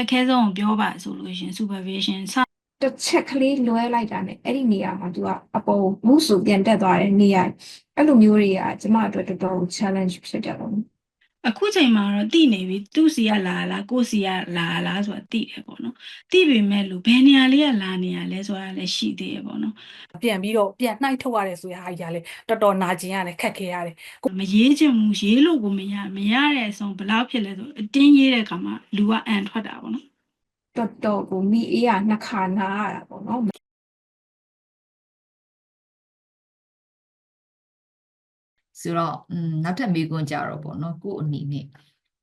က်ခဲဆုံးကိုပြောပါဆိုလို့ရှရင် supervision စတစ်ချက်ကလေးလွဲလိုက်တာနဲ့အဲ့ဒီနေရာမှာ तू ကအပေါ်မုဆိုပြန်တက်သွားတဲ့နေရာအဲ့လိုမျိုးတွေကကျမအတွက်တော်တော် challenge ဖြစ်တယ်ပေါ့နော် အခုချိန်မှာတော့တိနေပြီသူ့စီကလာလားကိုယ့်စီကလာလားဆိုတာတိတယ်ပေါ့နော်တိပေမဲ့လို့ဘယ်နေရာလေးကလာနေရလဲဆိုတာလည်းရှိသေးတယ်ပေါ့နော်ပြန်ပြီးတော့ပြန်နှိုက်ထုတ်ရတယ်ဆိုရဟာကြီးကလည်းတော်တော်နာကျင်ရတယ်ခက်ခဲရတယ်မရေးချင်ဘူးရေးလို့ကိုမရမရတဲ့အဆုံးဘယ်လောက်ဖြစ်လဲဆိုအတင်းရေးတဲ့အခါမှာလူကအန်ထွက်တာပေါ့နော်တော်တော်ကိုမိအေးကနှစ်ခါနာရတာပေါ့နော် ဆိုတော့อืมနောက်ထပ်မေးခွန်းကြတော့ပေါ့နော်ကို့အနေနဲ့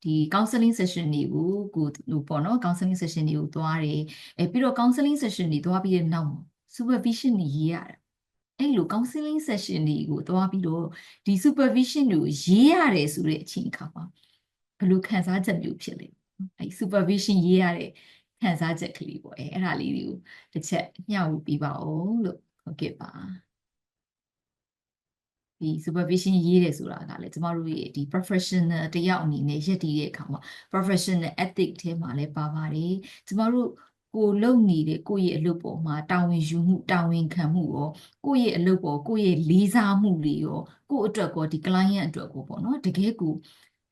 ဒီ counseling session တွေကိုကိုလို့ပေါ့နော် counseling session တွေကိုသွားတယ်အဲပြီးတော့ counseling session တွေသွားပြီးတဲ့နောက်မှာ supervision တွေရေးရတယ်အဲ့လို counseling session တွေကိုသွားပြီးတော့ဒီ supervision တွေကိုရေးရတယ်ဆိုတဲ့အချိန်အခါမှာဘယ်လိုခံစားချက်မျိုးဖြစ်လဲအဲ့ supervision ရေးရတဲ့ခံစားချက်ကလေးပေါ့အဲအဲ့ဒါလေးတွေကိုတစ်ချက်မျှဝေပေးပါဦးလို့ဟုတ်ကဲ့ပါ ဒီ supervision ရေးတယ်ဆိုတာကလည်းကျမတို့ရဲ့ဒီ professional တယောက်အနေနဲ့ရည်တည်တဲ့အခါမှာ professional ethic ထဲမှာလည်းပါပါတယ်ကျမတို့ကိုယ်လုပ်နေတဲ့ကိုယ့်ရဲ့အလုပ်ပေါ်မှာတာဝန်ယူမှုတာဝန်ခံမှုရောကိုယ့်ရဲ့အလုပ်ပေါ်ကိုယ့်ရဲ့လေးစားမှုတွေရောကိုယ့်အတွက်ကောဒီ client အတွက်ကောပေါ့နော်တကယ်ကို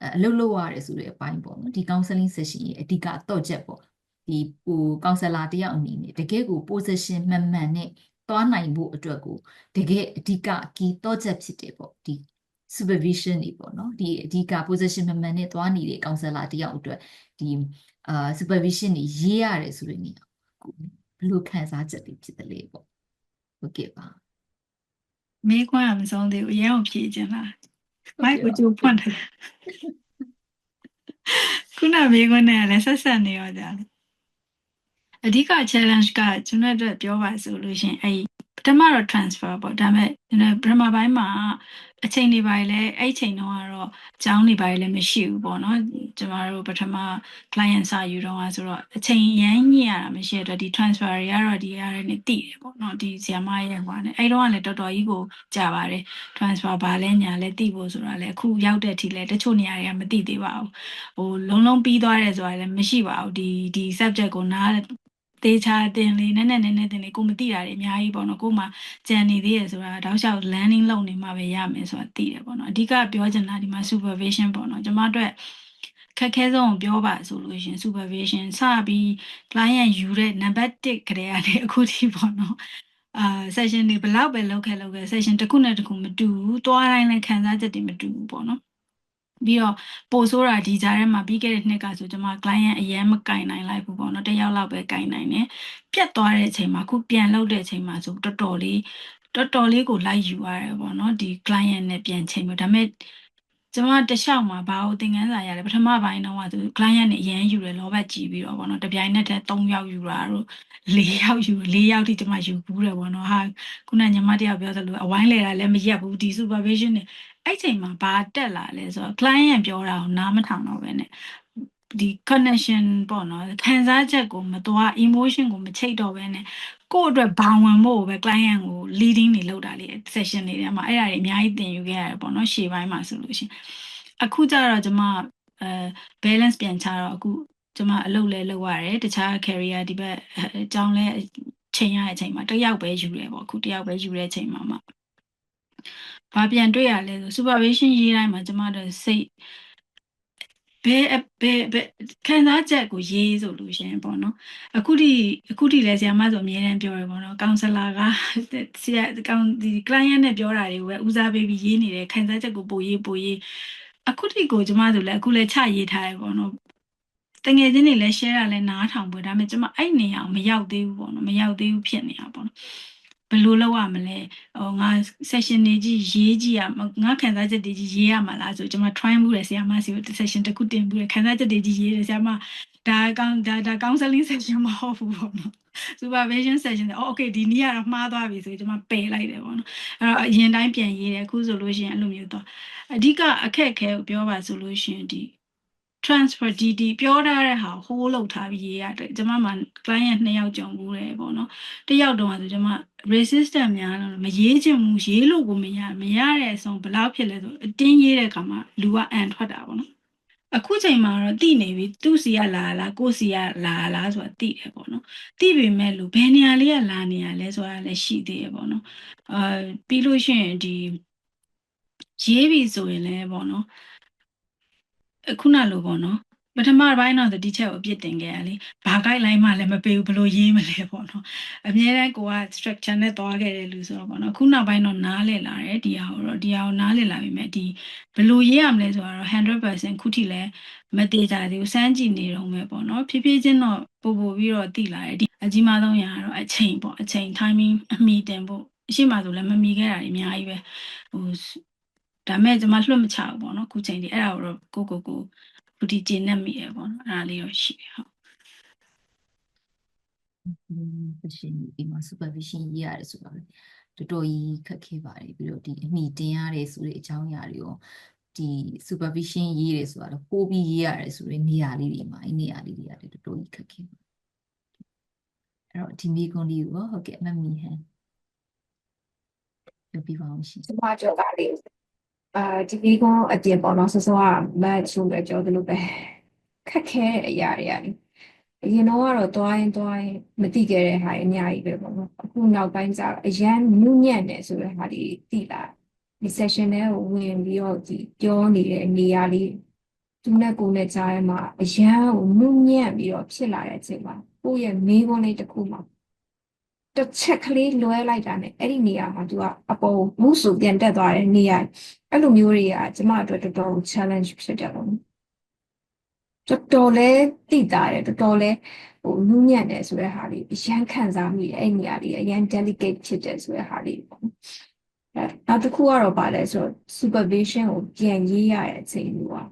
အဲအလုပ်လုပ်ရတယ်ဆိုတဲ့အပိုင်းပေါ့နော်ဒီ counseling session ရဲ့အဓိကအတော့ချက်ပေါ့ဒီဟို counselor တယောက်အနေနဲ့တကယ်ကို position မှန်မှန်နဲ့ သွားနိုင်ဖို့အတွက်ကိုတကယ်အဓိက key တော့ချက်ဖြစ်တယ်ပေါ့ဒီ supervision တွေပေါ့နော်ဒီအဓိက position မှန်မှန်နဲ့သွားနေတဲ့ counselor တယောက်အတွက်ဒီအာ supervision တွေရေးရတယ်ဆိုတဲ့နေရာကိုဘယ်လိုခံစားချက်တွေဖြစ်တယ်လဲပေါ့ဟုတ်ကဲ့ပါမေးခွန်းကမဆုံးသေးဘူးအရင်အောင်ဖြေချင်လားမိုက်ကိုကြိုဖွင့်တယ်ခုနမေးခွန်းနဲ့လည်းဆက်ဆက်နေရောကြတယ် အဓိက challenge ကကျွန်တော်တို့ပြောပါဆိုလို့ရှရင်အဲ့ပထမတော့ transfer ပေါ့ဒါပေမဲ့ကျွန်တော်ပထမပိုင်းမှာအချိန်တွေပိုင်းလဲအဲ့အချိန်တုန်းကတော့အကြောင်းတွေပိုင်းလည်းမရှိဘူးပေါ့နော်ကျွန်တော်တို့ပထမ client စာယူတော့ဆိုတော့အချိန်ရမ်းညစ်ရတာမရှိတဲ့အတွက်ဒီ transfer တွေကတော့ဒီအားနဲ့တည်တယ်ပေါ့နော်ဒီဆီယမရဲ့ဟိုကနေအဲ့တော့ကလည်းတော်တော်ကြီးကိုကြာပါတယ် transfer ဘာလဲညာလဲတည်ဖို့ဆိုတာလဲအခုရောက်တဲ့အထိလဲတချို့နေရာတွေကမတည်သေးပါဘူးဟိုလုံးလုံးပြီးသွားတယ်ဆိုတာလည်းမရှိပါဘူးဒီဒီ subject ကိုနား တေချာတင်လေးနည်းနည်းနည်းနည်းတင်လေးကိုမသိတာတွေအများကြီးပေါ့နော်ကိုမှကြံနေသေးရဆိုတာတောက်လျှောက် landing လုပ်နေမှပဲရမယ်ဆိုတာသိတယ်ပေါ့နော်အဓိကပြောချင်တာဒီမှာ supervision ပေါ့နော်ကျွန်မတို့ခက်ခဲဆုံးကိုပြောပါဆိုလို့ရှရင် supervision စပြီး client ယူတဲ့ number 1ခရေကနေအခုထိပေါ့နော်အာ session တွေဘယ်လောက်ပဲလောက်ခဲ့လောက်ခဲ့ session တစ်ခုနဲ့တစ်ခုမတူဘူးတွားတိုင်းလည်းခံစားချက်တွေမတူဘူးပေါ့နော် ပြီးတော့ပို့ဆိုတာဒီကြားထဲမှာပြီးခဲ့တဲ့နှစ်ကဆိုကျွန်မ client အရင်မကင်နိုင်လိုက်ဘူးပေါ့နော်တစ်ယောက်လောက်ပဲကင်နိုင်တယ်ပြတ်သွားတဲ့အချိန်မှာအခုပြန်လုပ်တဲ့အချိန်မှာဆိုတော်တော်လေးတော်တော်လေးကိုလိုက်ယူရတယ်ပေါ့နော်ဒီ client နဲ့ပြန်ချိန်လို့ဒါပေမဲ့ကျွန်မတခြားမှာဘာလို့သင်ခန်းစာရတယ်ပထမပိုင်းတော့ကသူ client နဲ့အရင်ယူတယ်လောဘကြည့်ပြီးတော့ပေါ့နော်တပြိုင်နက်တည်း3ယောက်ယူတာတို့4ယောက်ယူ4ယောက်ထိကျွန်မယူဘူးတယ်ပေါ့နော်ဟာခုနညီမတယောက်ပြောသလိုအဝိုင်းလေတာလည်းမရက်ဘူးဒီ supervision နဲ့ အဲ့ချိန်မှာဘာတက်လာလဲဆိုတော့ client ပြောတာကိုနားမထောင်တော့ပဲနဲ့ဒီ connection ပေါ့နော်ခံစားချက်ကိုမသွား emotion ကိုမချိတ်တော့ပဲနဲ့ကိုယ့်အတွက်ဘောင်ဝင်ဖို့ပဲ client ကို leading တွေလုပ်တာလေ session တွေထဲမှာအဲ့ဒါတွေအများကြီးသင်ယူခဲ့ရတယ်ပေါ့နော်ရှေ့ပိုင်းမှာဆိုလို့ရှိရင်အခုကျတော့ကျွန်မအဲ balance ပြန်ချတော့အခုကျွန်မအလုပ်လဲလုပ်ရတယ်တခြား career ဒီဘက်အကြောင်းလဲချိန်ရတဲ့အချိန်မှာတစ်ယောက်ပဲယူတယ်ပေါ့အခုတစ်ယောက်ပဲယူတဲ့အချိန်မှာမှ ဘာပြန်တွေ့ရလဲဆို supervision ရေးတိုင်းမှာကျွန်မတို့စိတ်ဘယ်ဘယ်ဘယ်ခံစားချက်ကိုရေးဆိုလို့ရှင်ပေါ့နော်အခုထိအခုထိလဲဆရာမဆိုအမြဲတမ်းပြောရပေါ့နော်ကောင်ဆလာကဆရာကောင်ဒီ client နဲ့ပြောတာတွေကိုပဲဦးစားပေးပြီးရေးနေတယ်ခံစားချက်ကိုပိုရေးပိုရေးအခုထိကိုကျမဆိုလဲအခုလဲချရေးထားရပေါ့နော်တငယ်ချင်းတွေလည်း share တာလည်းနားထောင်ပွဲဒါပေမဲ့ကျမအဲ့နေရအောင်မရောက်သေးဘူးပေါ့နော်မရောက်သေးဘူးဖြစ်နေတာပေါ့နော်ဘ ယ်လိုလုပ်ရမလဲဟိုငါ session တွေကြီးရေးကြည့်ရငါခံစားချက်တွေကြီးရေးရမှာလားဆိုကျွန်မ try မှုတယ်ဆရာမစီကို session တစ်ခုတင်မှုတယ်ခံစားချက်တွေကြီးရေးတယ်ဆရာမဒါကောင်းဒါဒါ counseling session မဟုတ်ဘူးပေါ့နော် supervision session အော် okay ဒီနေ့ကတော့မှားသွားပြီဆိုရင်ကျွန်မပယ်လိုက်တယ်ပေါ့နော်အဲ့တော့အရင်တိုင်းပြန်ရေးတယ်အခုဆိုလို့ရှိရင်အဲ့လိုမျိုးတော့အဓိကအခက်အခဲကိုပြောပါဆိုလို့ရှိရင်ဒီ transfer DD ပြောထားတဲ့ဟာဟိုးလောက်ထားပြီးရေးရတယ်ကျွန်မမှ client နှစ်ယောက်ကြုံဘူးတယ်ပေါ့နော်တစ်ယောက်တော့ဆိုကျွန်မ resistant များတော့မရေးချင်ဘူးရေးလို့ကိုမရမရတဲ့အဆုံးဘယ်လောက်ဖြစ်လဲဆိုအတင်းရေးတဲ့အခါမှာလူကအန်ထွက်တာပေါ့နော်အခုချိန်မှာတော့တိနေပြီသူ့စီကလာလားကိုယ့်စီကလာလားဆိုတာတိတယ်ပေါ့နော်တိပေမဲ့လို့ဘယ်နေရာလေးကလာနေရလဲဆိုတာလည်းရှိသေးတယ်ပေါ့နော်အာပြီးလို့ရှိရင်ဒီရေးပြီဆိုရင်လည်းပေါ့နော်အ ခုနလိုပေါ့နော်ပထမပိုင်းတော့ဒီချက်ကိုအပြစ်တင်ခဲ့ရလေဘာ guideline မှလည်းမပေးဘူးဘယ်လိုရေးမလဲပေါ့နော်အများတန်းကိုက structure နဲ့တွားခဲ့တဲ့လူဆိုတော့ပေါ့နော်ခုနောက်ပိုင်းတော့နားလည်လာတယ်ဒီဟာကိုတော့ဒီဟာကိုနားလည်လာပြီမဲ့ဒီဘယ်လိုရေးရမလဲဆိုတော့100%ခုထိလည်းမတည်ကြသေးဘူးစမ်းကြည့်နေတော့မယ်ပေါ့နော်ဖြည်းဖြည်းချင်းတော့ပို့ပို့ပြီးတော့တည်လာတယ်ဒီအကြီးမားဆုံးရာကတော့အချိန်ပေါ့အချိန် timing အမီတင်ဖို့အရှိမှဆိုလည်းမမီခဲ့တာတွေအများကြီးပဲဟို ဒါမဲ့ကျွန်မလွတ်မချဘူးပေါ့နော်ခုချိန်ဒီအဲ့ဒါကိုတော့ကိုကိုကိုခုဒီကျင့်နေမိရပေါ့နော်အဲ့ဒါလေးတော့ရှိတယ်ဟုတ် vision ဒီမှာ supervision ရေးရတယ်ဆိုတာလေတော်တော်ကြီးခက်ခဲပါတယ်ပြီးတော့ဒီအမိတင်ရတယ်ဆိုတဲ့အကြောင်းအရာတွေရောဒီ supervision ရေးရတယ်ဆိုတာတော့ပို့ပြီးရေးရတယ်ဆိုတဲ့နေရာလေးတွေမှာအဲ့နေရာလေးတွေကလည်းတော်တော်ကြီးခက်ခဲပါအဲ့တော့ဒီမိကွန်လေးကိုဟုတ်ကဲ့မမီဟန်ပြောပြပါအောင်ရှင်ကျမကြောက်ကလေး အာဒီဒီကွန်အပြင်ပေါ့နော်ဆောဆောကမတ်ဆိုလည်းကြောသလိုပဲခက်ခဲတဲ့အရာတွေရတယ်အရင်တော့ကတော့တွားရင်တွားရင်မသိခဲ့တဲ့ဟာတွေအများကြီးပဲပေါ့နော်အခုနောက်ပိုင်းကျတော့အရန်နုညံ့တယ်ဆိုတဲ့ဟာတွေသိလာဒီ session တွေကိုဝင်ပြီးတော့ဒီပြောနေတဲ့နေရာလေးသူနဲ့ကိုယ်နဲ့ကြားထဲမှာအရန်ကိုနုညံ့ပြီးတော့ဖြစ်လာတဲ့အချိန်မှာကိုယ့်ရဲ့မေးခွန်းလေးတစ်ခုမှာတစ်ချက်ကလေးလွဲလိုက်တာနဲ့အဲ့ဒီနေရာမှာ तू ကအပေါ်မူးဆူပြန်တက်သွားတဲ့နေရာ အဲ့လိုမျိုးတွေကကျမအတွက်တော်တော် challenge ဖြစ်တယ်ပေါ့နော်တော်တော်လေးတိတာတယ်တော်တော်လေးဟိုနူးညံ့တယ်ဆိုတဲ့ဟာလေးအရန်ခံစားမိတယ်အဲ့ဒီနေရာလေးအရန် delicate ဖြစ်တယ်ဆိုတဲ့ဟာလေးပေါ့နော်အဲ့နောက်တစ်ခုကတော့ပါလဲဆိုတော့ supervision ကိုပြန်ရေးရတဲ့အချိန်မျိုးอ่ะ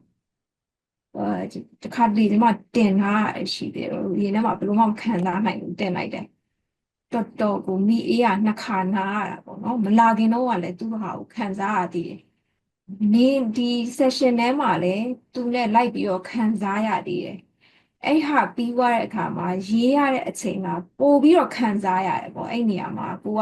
အဲဒီတစ်ခါတလေဒီမှာတင်ထားရရှိတယ်ဟိုဒီနေ့မှာဘယ်လိုမှမခံစားနိုင်ဘူးတင်လိုက်တယ်တော်တော်ကိုမိအေးရနှစ်ခါနားရတာပေါ့နော်မလာခင်တော့ကလည်းသူ့ဟာကိုခံစားရသေးတယ်။ နေဒီ session ထဲမှာလည်းသူနဲ့လိုက်ပြီးတော့ခံစားရသေးတယ်။အဲ့ဟာပြီးသွားတဲ့အခါမှာရေးရတဲ့အချိန်ကပို့ပြီးတော့ခံစားရတယ်ပေါ့အဲ့နေရာမှာကိုက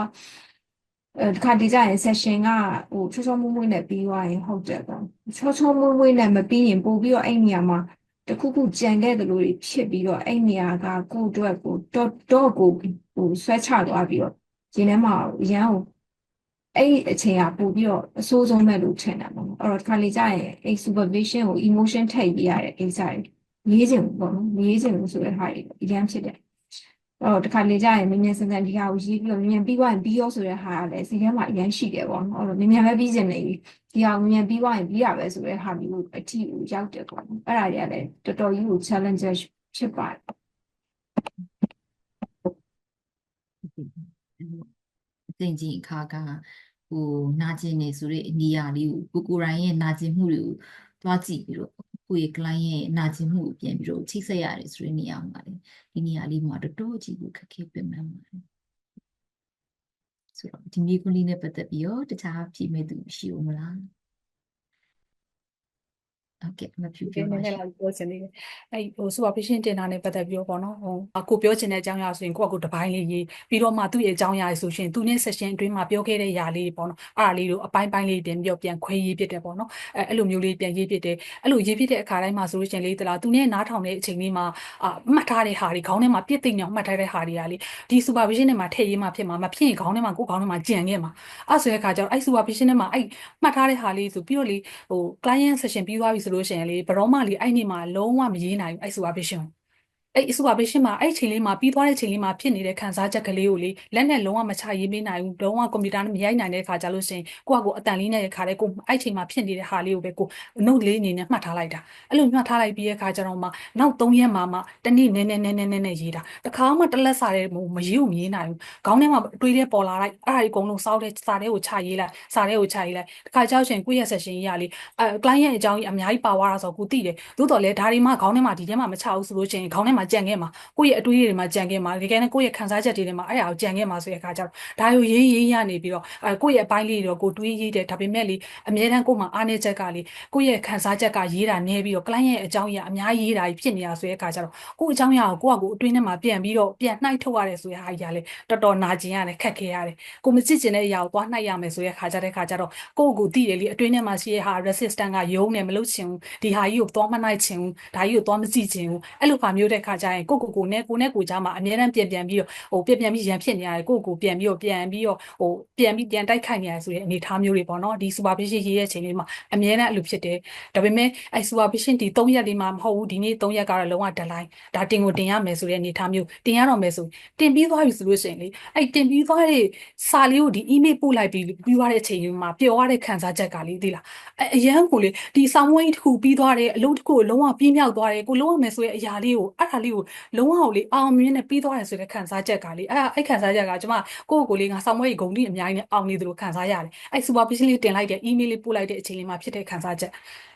အဲတခါတည်းကျရင် session ကဟိုချောချောမွေ့မွေ့နဲ့ပြီးသွားရင်ဟုတ်တယ်ပေါ့ချောချောမွေ့မွေ့နဲ့မပြီးရင်ပို့ပြီးတော့အဲ့နေရာမှာတခုခုကြံခဲ့တယ်လို့ဖြစ်ပြီးတော့အဲ့နေရာကကိုယ့်အတွက်ကိုတော့တော့ကိုဟိုဆွဲချသွားပြီးတော့ရင်ထဲမှာရမ်းကို အဲ့အချိန်ကပို့ပြီးတော့အဆိုးဆုံးပဲလို့ထင်တာပေါ့နော်အဲ့တော့ဒီခါလေးကျရင်အဲ့ supervision ကို emotion ထည့်ပေးရတဲ့ကိစ္စတွေရေးခြင်းပေါ့နော်ရေးခြင်းလို့ဆိုတဲ့ဟာတွေအရင်ဖြစ်တယ်အဲ့တော့ဒီခါလေးကျရင်မြင်မြင်ဆန်ဆန်ဒီဟာကိုရေးပြီးတော့မြင်မြင်ပြီးသွားရင်ပြီးရောဆိုတဲ့ဟာကလည်းစိတ်ထဲမှာအရင်ရှိတယ်ပေါ့နော်အဲ့တော့မြင်မြင်ပဲပြီးခြင်းနေပြီဒီဟာကိုမြင်ပြီးသွားရင်ပြီးရပဲဆိုတဲ့ဟာမျိုးအထီကိုရောက်တယ်ပေါ့နော်အဲ့ဒါတွေကလည်းတော်တော်ကြီးကို challenge ဖြစ်ပါတယ် အသိချင်းအခါကဟိုနာကျင်နေဆိုတဲ့နေရာလေးကိုကိုကိုရိုင်းရဲ့နာကျင်မှုတွေကိုသွားကြည့်ပြီးတော့ကိုယ့်ရဲ့ client ရဲ့နာကျင်မှုကိုပြန်ပြီးတော့ချိတ်ဆက်ရတယ်ဆိုတဲ့နေရာမှာလေဒီနေရာလေးမှာတော်တော်ကြီးကိုခက်ခဲပင်ပန်းပါတယ်ဆိုတော့ဒီမိကွန်းလေးနဲ့ပတ်သက်ပြီးတော့တခြားဖြေမဲ့သူရှိဦးမလား ဟုတ်ကဲ့မဖြူဒီပြောနပါည်းနရှည်းင်လောက်ပြောချင်သေးတယ်အဲ့ဟို supervision တင်တာနဲ့ပတ်သက်ပြီးတော့ပေါ့နော်ဟိုအခုပြောချင်တဲ့အကြောင်းအရာဆိုရင်ကိုယ့်အကူတစ်ပိုင်းလေးရေးပြီးတော့မှသူ့ရဲ့အကြောင်းအရာဆိုရှင်သူနဲ့ session အတွင်းမှာပြောခဲ့တဲ့ຢာလေးတွေပေါ့နော်အဲ့ဒါလေးတို့အပိုင်းပိုင်းလေးပြန်ပြီးတော့ပြန်ခွဲရေးဖြစ်တယ်ပေါ့နော်အဲ့အဲ့လိုမျိုးလေးပြန်ရေးဖြစ်တယ်အဲ့လိုရေးဖြစ်တဲ့အခါတိုင်းမှာဆိုလို့ရှင်လေးတလားသူနဲ့နားထောင်တဲ့အချိန်လေးမှာအာမှတ်ထားတဲ့ဟာတွေခေါင်းထဲမှာပြည့်သိမ့်အောင်မှတ်ထားတဲ့ဟာတွေကလေဒီ supervision နဲ့မှာထည့်ရေးမှာဖြစ်မှာမဖြစ်ရင်ခေါင်းထဲမှာကိုယ်ခေါင်းထဲမှာကြံခဲ့မှာအဲ့ဆိုတဲ့အခါကျတော့အဲ့ supervision နဲ့မှာအဲ့မှတ်ထားတဲ့ဟာလေးဆိုပြီးတော့လေဟို client session ပြီးသွားပြီဆိုလို့ရှိရင်လေဘယ်တော့မှလေအဲ့နေ့မှာလုံးဝမရေးနိုင်ဘူးအဲ့ supervision ကို အဲ့ supervision မှာအဲ့ချိန်လေးမှာပြီးသွားတဲ့ချိန်လေးမှာဖြစ်နေတဲ့ခံစားချက်ကလေးကိုလေလက်နဲ့လုံးဝမချရေးပေးနိုင်ဘူးလုံးဝကွန်ပျူတာနဲ့မရိုက်နိုင်တဲ့အခါကျလို့ရှိရင်ကိုယ့်အကိုအတန်လေးနဲ့ခါတဲ့ကိုအဲ့ချိန်မှာဖြစ်နေတဲ့ဟာလေးကိုပဲကို note လေးအနေနဲ့မှတ်ထားလိုက်တာအဲ့လိုမှတ်ထားလိုက်ပြီးတဲ့အခါကျတော့မှနောက်3ရက်မှာမှတနေ့နည်းနည်းနည်းနည်းနည်းနည်းရေးတာတခါမှတစ်လက်စာတဲ့မရေးဘူးမရေးနိုင်ဘူးခေါင်းထဲမှာတွေးတဲ့ပေါ်လာလိုက်အဲ့ဒါကြီးအကုန်လုံးစောက်တဲ့စာတဲ့ကိုချရေးလိုက်စာတဲ့ကိုချရေးလိုက်တခါကြောက်ရှင်ကိုယ့်ရဲ့ session ကြီးရလေအဲ client ရဲ့အကြောင်းကြီးအများကြီးပါသွားတာဆိုတော့ကိုသိတယ်သို့တော်လည်းဒါတွေမှခေါင်းထဲမှာဒီထဲမှာမချဘူးဆိုလို့ရှိရင်ခေါင်းထဲမှာမှာကြံခဲ့မှာကိုယ့်ရဲ့အတွေးတွေမှာကြံခဲ့မှာတကယ်နဲ့ကိုယ့်ရဲ့ခံစားချက်တွေထဲမှာအဲ့ဒါကိုကြံခဲ့မှာဆိုတဲ့အခါကျတော့ဒါကိုရေးရေးရနေပြီးတော့အဲကိုယ့်ရဲ့အပိုင်းလေးတွေတော့ကိုတွေးရေးတယ်ဒါပေမဲ့လေအမြဲတမ်းကိုယ်မှာအားနည်းချက်ကလေကိုယ့်ရဲ့ခံစားချက်ကရေးတာနေပြီးတော့ client ရဲ့အကြောင်းအရာအများကြီးရေးတာကြီးဖြစ်နေတာဆိုတဲ့အခါကျတော့ကိုယ့်အကြောင်းအရာကိုကိုယ့်အကိုအတွင်းထဲမှာပြန်ပြီးတော့ပြန်နှိုက်ထုတ်ရတယ်ဆိုတဲ့ဟာကြီးကလေတော်တော်နာကျင်ရတယ်ခက်ခဲရတယ်ကိုမစစ်ကျင်တဲ့အရာကိုသွားနှိုက်ရမယ်ဆိုတဲ့ခါကြတဲ့ခါကျတော့ကိုယ့်ကိုသိတယ်လေအတွင်းထဲမှာရှိတဲ့ဟာ resistant ကယုံနေမလို့ချင်ဘူးဒီဟာကြီးကိုသွားမနှိုက်ချင်ဘူးဒါကြီးကိုသွားမကြည့်ချင်ဘူးအဲ့လိုခါမျိုးတဲ့ခါကျရင်ကိုယ့်ကိုယ်ကိုနဲ့ကိုနဲ့ကိုကြားမှာအများတန်းပြန်ပြန်ပြီးတော့ဟိုပြန်ပြန်ပြီးရန်ဖြစ်နေရတယ်ကိုယ့်ကိုယ်ပြန်ပြီးတော့ပြန်ပြီးတော့ဟိုပြန်ပြီးပြန်တိုက်ခိုက်နေရတယ်ဆိုတဲ့အနေအထားမျိုးတွေပေါ့နော်ဒီ supervision ရေးရဲ့ချိန်လေးမှာအများတန်းအဲ့လိုဖြစ်တယ်ဒါပေမဲ့အဲ့ supervision ဒီ3ရက်လေးမှာမဟုတ်ဘူးဒီနေ့3ရက်ကတော့လုံးဝ deadline ဒါတင်ကိုတင်ရမယ်ဆိုတဲ့အနေအထားမျိုးတင်ရတော့မယ်ဆိုတင်ပြီးသွားပြီဆိုလို့ရှိရင်လေအဲ့တင်ပြီးသွားတဲ့စာလေးကိုဒီ email ပို့လိုက်ပြီးပြီးသွားတဲ့အချိန်မှာပျော်ရတဲ့ခံစားချက်ကလေးသိလားအအရန်ကိုလေဒီဆောင်းဝိုင်းတစ်ခုပြီးသွားတယ်အလုပ်တစ်ခုကိုလုံးဝပြင်းမြောက်သွားတယ်ကိုလုံးဝမယ်ဆိုတဲ့အရာလေးကိုအဲ့ဒါလေးကိုလုံးဝကိုလေအောင်မြင်နဲ့ပြီးသွားတယ်ဆိုတဲ့ခံစားချက်ကလေအဲ့အဲ့ခံစားချက်ကကျွန်မကိုယ့်ကိုယ်လေးငါဆောင်းဝိုင်းဂုံတိအများကြီးနဲ့အောင်နေသလိုခံစားရတယ်အဲ့ supervision လေးတင်လိုက်တဲ့ email လေးပို့လိုက်တဲ့အချိန်လေးမှာဖြစ်တဲ့ခံစားချက်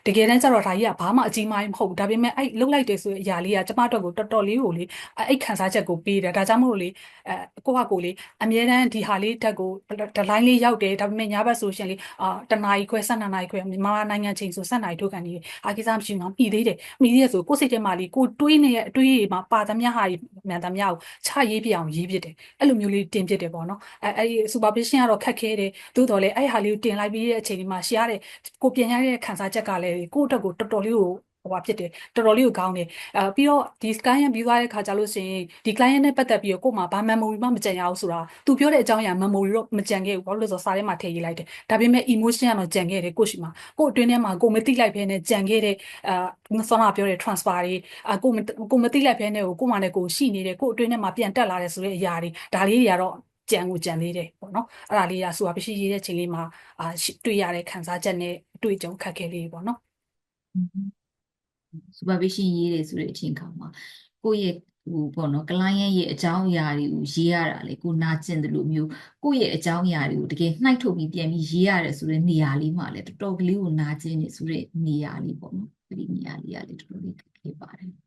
တကယ်တမ်းကျတော့ဒါကြီးကဘာမှအကြီးမားမဟုတ်ဘူးဒါပေမဲ့အဲ့လှုပ်လိုက်တယ်ဆိုတဲ့အရာလေးကကျွန်မတို့ကိုတော်တော်လေးကိုလေအဲ့ခံစားချက်ကိုပေးတယ်ဒါကြောင့်မို့လို့လေအဲကိုယ့်ဟာကိုယ်လေအမြဲတမ်းဒီဟာလေးတက်ကိုဒလိုင်းလေးရောက်တယ်ဒါပေမဲ့ညဘက်ဆိုရှင်လေအာတနာရီခွဲ12နာရီခွဲမြန်မာနိုင်ငံချိန်ဆို7နာရီထိုးကန်နေတယ်အာကိစ္စမရှိဘူးငါမှီသေးတယ်မှီသေးတယ်ဆိုကိုယ်စိတ်ထဲမှာလေကိုတွေးနေတဲ့အတွေးတွေမှာပါသမျှဟာမှန်သမျှကိုချရေးပြအောင်ရေးပြတယ်အဲ့လိုမျိုးလေးတင်ပြတယ်ပေါ့နော်အဲအဲ့ဒီ supervision ကတော့ခက်ခဲတယ်သို့တော်လေအဲ့ဟာလေးကိုတင်လိုက်ပြီးတဲ့အချိန်ဒီမှာရှားတဲ့ကိုပြန်ရတဲ့ခံစားချက်ကလည်းကိုယ့်အတွက်ကိုတော်တော်လေးကို ဟိုပါဖြစ်တယ်တော်တော်လေးကိုကောင်းတယ်အဲပြီးတော့ဒီ client ပြီးသွားတဲ့ခါကျလို့ရှိရင်ဒီ client နဲ့ပတ်သက်ပြီးတော့ကို့မှာဘာ memory မှမကြံရဘူးဆိုတာသူပြောတဲ့အကြောင်းအရာ memory တော့မကြံခဲ့ဘူးဘာလို့လဲဆိုတော့စာထဲမှာထည့်ရေးလိုက်တယ်ဒါပေမဲ့ emotion ကတော့ကြံခဲ့တယ်ကို့ရှိမှာကို့အတွင်းထဲမှာကိုမသိလိုက်ဖဲနဲ့ကြံခဲ့တဲ့အာဆောနာပြောတဲ့ transfer တွေအာကိုမကိုမသိလိုက်ဖဲနဲ့ကိုကို့မှာနဲ့ကိုရှိနေတယ်ကို့အတွင်းထဲမှာပြန်တက်လာတယ်ဆိုတဲ့အရာတွေဒါလေးတွေကတော့ကြံကိုကြံသေးတယ်ပေါ့နော်အဲ့ဒါလေးကဆိုတာပရှိရေးတဲ့ချိန်လေးမှာအာတွေ့ရတဲ့ခံစားချက်နဲ့အတွေ့အကြုံခက်ခဲလေးပေါ့နော် supervision ရေးတယ်ဆိုတဲ့အချိန်ခါမှာကိုယ့်ရဲ့ဟိုပေါ့နော် client ရဲ့အကြောင်းအရာတွေကိုရေးရတာလေကိုနာကျင်တယ်လို့မျိုးကိုယ့်ရဲ့အကြောင်းအရာတွေကိုတကယ်နှိုက်ထုတ်ပြီးပြန်ပြီးရေးရတယ်ဆိုတဲ့နေရာလေးမှာလေတော်တော်ကလေးကိုနာကျင်နေဆိုတဲ့နေရာလေးပေါ့နော်ဒီနေရာလေးကလေတော်တော်လေးခက်ခဲပါတယ်